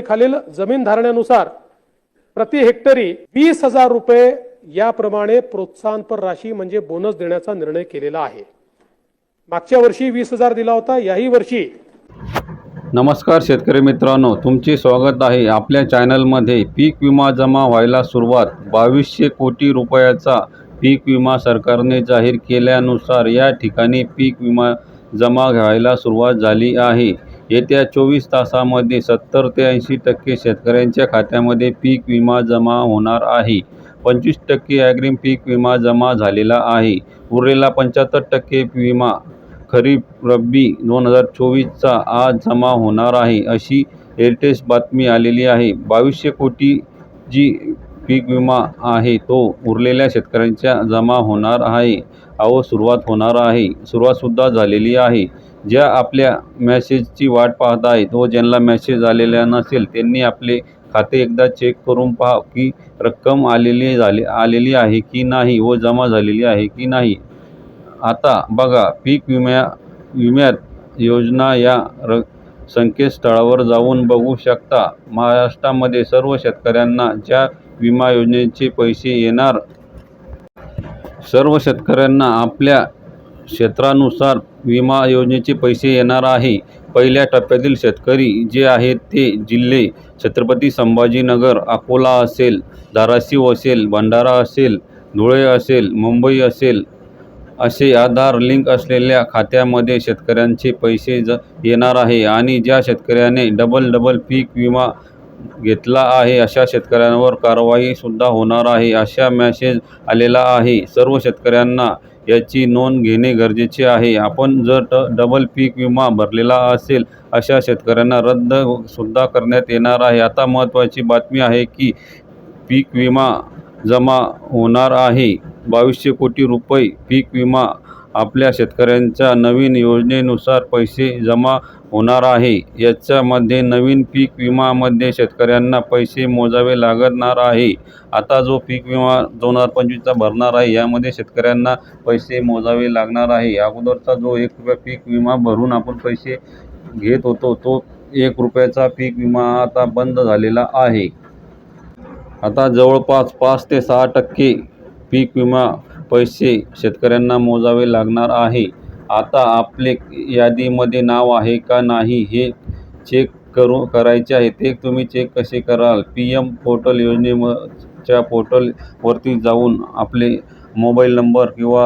खालील जमीन धारण्यानुसार प्रति हेक्टरी वीस हजार रुपये याप्रमाणे प्रोत्साहनपर राशी म्हणजे बोनस देण्याचा निर्णय केलेला आहे. मागच्या वर्षी वीस हजार दिला होता याही वर्षी. नमस्कार शेतकरी मित्रांनो तुमचे स्वागत आहे आपल्या चॅनलमध्ये. पीक विमा जमा व्हायला सुरुवात बावीसशे कोटी रुपयाचा पीक विमा सरकारने जाहीर केल्यानुसार या ठिकाणी पीक विमा जमा व्हायला सुरुवात झाली आहे. येत्या चोवीस तासामध्ये सत्तर ते ऐंशी टक्के शेतकऱ्यांच्या खात्यामध्ये पीक विमा जमा होणार आहे. पंचवीस टक्के ॲग्रीम पीक विमा जमा झालेला आहे. उरलेला पंच्याहत्तर टक्के विमा खरीप रब्बी दोन हजार चोवीसचा आज जमा होणार आहे अशी लेटेस्ट बातमी आलेली आहे. बावीसशे कोटी जी पीक विमा आहे तो उरलेल्या शेतकऱ्यांच्या जमा होणार आहे. अहो सुरुवात होणार आहे. सुरुवातसुद्धा झालेली आहे. ज्या आपल्या मॅसेजची वाट पाहत आहेत व ज्यांना मॅसेज आलेला नसेल त्यांनी आपले खाते एकदा चेक करून पहा की रक्कम आलेली झाली आलेली आहे की नाही व जमा झालेली आहे की नाही. आता बघा पीक विम्या विम्यात योजना या र संकेतस्थळावर जाऊन बघू शकता. महाराष्ट्रामध्ये सर्व शेतकऱ्यांना ज्या विमा योजनेचे पैसे येणार सर्व शेतकऱ्यांना आपल्या क्षेत्रानुसार विमा योजनेचे पैसे येणार आहे. पहिल्या टप्प्यातील शेतकरी जे आहेत ते जिल्हे छत्रपती संभाजीनगर अकोला असेल धाराशिव असेल भंडारा असेल धुळे असेल मुंबई असेल असे आधार लिंक असलेल्या खात्यामध्ये शेतकऱ्यांचे पैसे ज येणार आहे. आणि ज्या शेतकऱ्याने डबल डबल पीक विमा घेतला आहे. अशा शेतकऱ्यांवर कारवाईसुद्धा होणार आहे. अशा मॅसेज आलेला आहे. सर्व शेतकऱ्यांना याची नोंद घेणे गरजेचे आहे. आपण जर ट डबल पीक विमा भरलेला असेल अशा शेतकऱ्यांना रद्दसुद्धा करण्यात येणार आहे. आता महत्त्वाची बातमी आहे की पीक विमा जमा होणार आहे. बावीसशे कोटी रुपये पीक विमा आपल्या शेतकऱ्यांच्या नवीन योजनेनुसार पैसे जमा होणार आहे. याच्यामध्ये नवीन पीक विमामध्ये शेतकऱ्यांना पैसे मोजावे लागणार आहे. आता जो पीक विमा दोन हजार पंचवीसचा भरणार आहे यामध्ये शेतकऱ्यांना पैसे मोजावे लागणार आहे. अगोदरचा जो एक रुपया पीक विमा भरून आपण पैसे घेत होतो तो एक रुपयाचा पीक विमा आता बंद झालेला आहे. आता जवळपास पाच ते सहा टक्के पीक विमा पैसे शेतकऱ्यांना मोजावे लागणार आहे. आता आपले यादीमध्ये नाव आहे का नाही हे चेक करू करायचे आहे. ते तुम्ही चेक कसे कराल? पी एम पोर्टल योजनेच्या पोर्टलवरती जाऊन आपले मोबाईल नंबर किंवा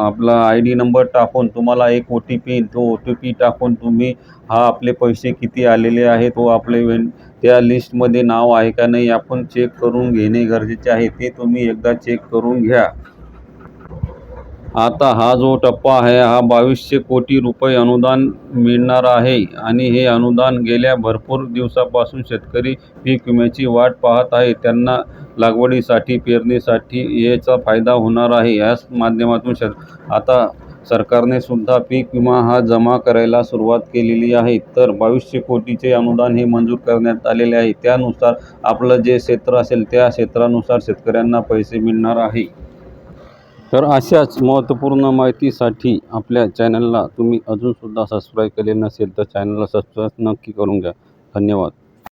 आपला आय डी नंबर टाकून तुम्हाला एक ओ टी पी तो ओ टी पी टाकून तुम्ही हा आपले पैसे किती आलेले आहेत व आपले वेन त्या लिस्टमध्ये नाव आहे का नाही आपण चेक करून घेणे गरजेचे आहे. ते तुम्ही एकदा चेक करून घ्या. आता हा जो टप्पा आहे हा बावीसशे कोटी रुपये अनुदान मिळणार आहे आणि हे अनुदान गेल्या भरपूर दिवसापासून शेतकरी पीक विम्याची वाट पाहत आहे. त्यांना लागवडीसाठी पेरणीसाठी याचा फायदा होणार आहे. याच माध्यमातून शेत आता सरकारने सुद्धा पीक विमा हा जमा करायला सुरुवात केलेली आहे. तर बावीसशे कोटीचे अनुदान हे मंजूर करण्यात आलेले आहे. त्यानुसार आपलं जे क्षेत्र असेल त्या क्षेत्रानुसार शेतकऱ्यांना पैसे मिळणार आहे. तर अशाच महत्त्वपूर्ण माहितीसाठी आपल्या चॅनलला तुम्ही अजूनसुद्धा सबस्क्राईब केले नसेल तर चॅनलला सबस्क्राईब नक्की करून घ्या. धन्यवाद.